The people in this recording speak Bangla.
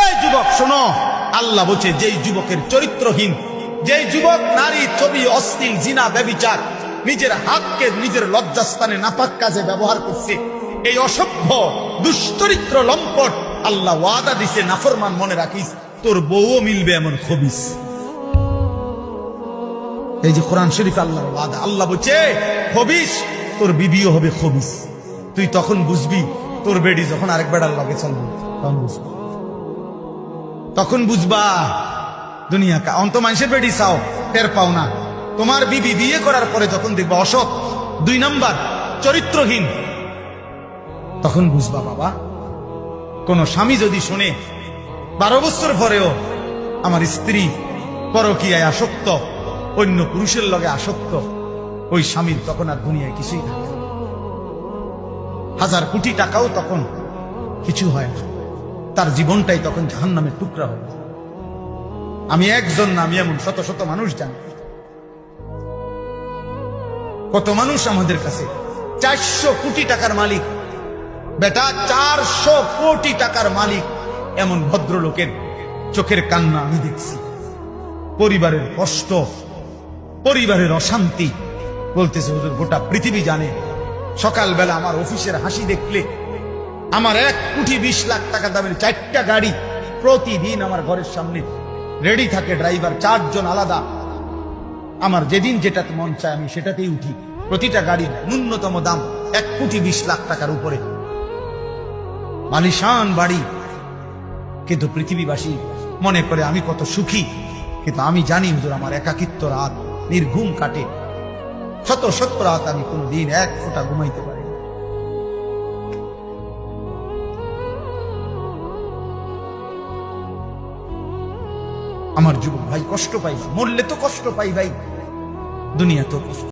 এই যুবক, শোনো। আল্লাহ বলছে, যেই যুবকের চরিত্রহীন, যেই যুবক নারী ছবি, অশ্লীল, জিনা, ব্যবিচার, নিজের হাতকে নিজের লজ্জাস্থানে নাপাক কাজে ব্যবহার করছে, এই অসভ্য, দুশ্চরিত্র লম্পট, আল্লাহ ওয়াদা দিছে, নাফরমান মনে রাখিস, তোর বউও মিলবে এমন খবিস। এই যে কোরআন শরীফ আল্লাহ ওয়াদা। আল্লাহ বলছে, খবিস, তোর বিবিও হবে খবিস। তুই তখন বুঝবি, তোর বেডি যখন আরেক বেড়ার লগে চলবে তখন বুঝবি। তখন বুঝবা দুনিয়া কা অন্ত মানুষের বেডি চাও, টের পাও না। তোমার বিবি বিয়ে করার পরে যখন দেখবা অসৎ, দুই নাম্বার, চরিত্রহীন, তখন বুঝবা বাবা, কোন স্বামী যদি শোনে, বারো বছর পরেও আমার স্ত্রী পরকীয়ায় আসক্ত, অন্য পুরুষের লগে আসক্ত, ওই স্বামীর তখন আর দুনিয়ায় কিছুই থাকে হাজার কোটি টাকাও তখন কিছু হয় না। তার জীবনটাই তখন জাহান নামের টুকরা যায়। আমি একজন না, আমি এমন শত শত মানুষ জানি। কত মানুষ আমাদের কাছে। চারশো কোটি টাকার মালিক। বেটা, চারশো কোটি টাকার মালিক। এমন ভদ্রলোকের চোখের কান্না আমি দেখছি। পরিবারের কষ্ট, পরিবারের অশান্তি। বলতেছে, হুজুর, গোটা পৃথিবী জানে। সকালবেলা আমার অফিসের হাসি দেখলে আমার এক কোটি বিশ লাখ টাকা দামের চারটা গাড়ি প্রতিদিন আমার ঘরের সামনে রেডি থাকে, ড্রাইভার, চারজন আলাদা। আমার যেদিন যেটাতে মন চায় আমি সেটাতেই উঠি। প্রতিটা গাড়ির ন্যূনতম দাম এক কোটি বিশ লাখ টাকার উপরে। মালিশান বাড়ি। কিন্তু পৃথিবীবাসী মনে করে আমি কত সুখী, কিন্তু আমি জানি হুজুর, আমার একাকিত্ব রাত, নির্ঘুম কাটে। শত শত রাত আমি কোনদিন এক ফোঁটা ঘুমাইতে পারি আমার যুবক ভাই কষ্ট পাই মরলে তো কষ্ট পাই ভাই। দুনিয়া তো কষ্ট।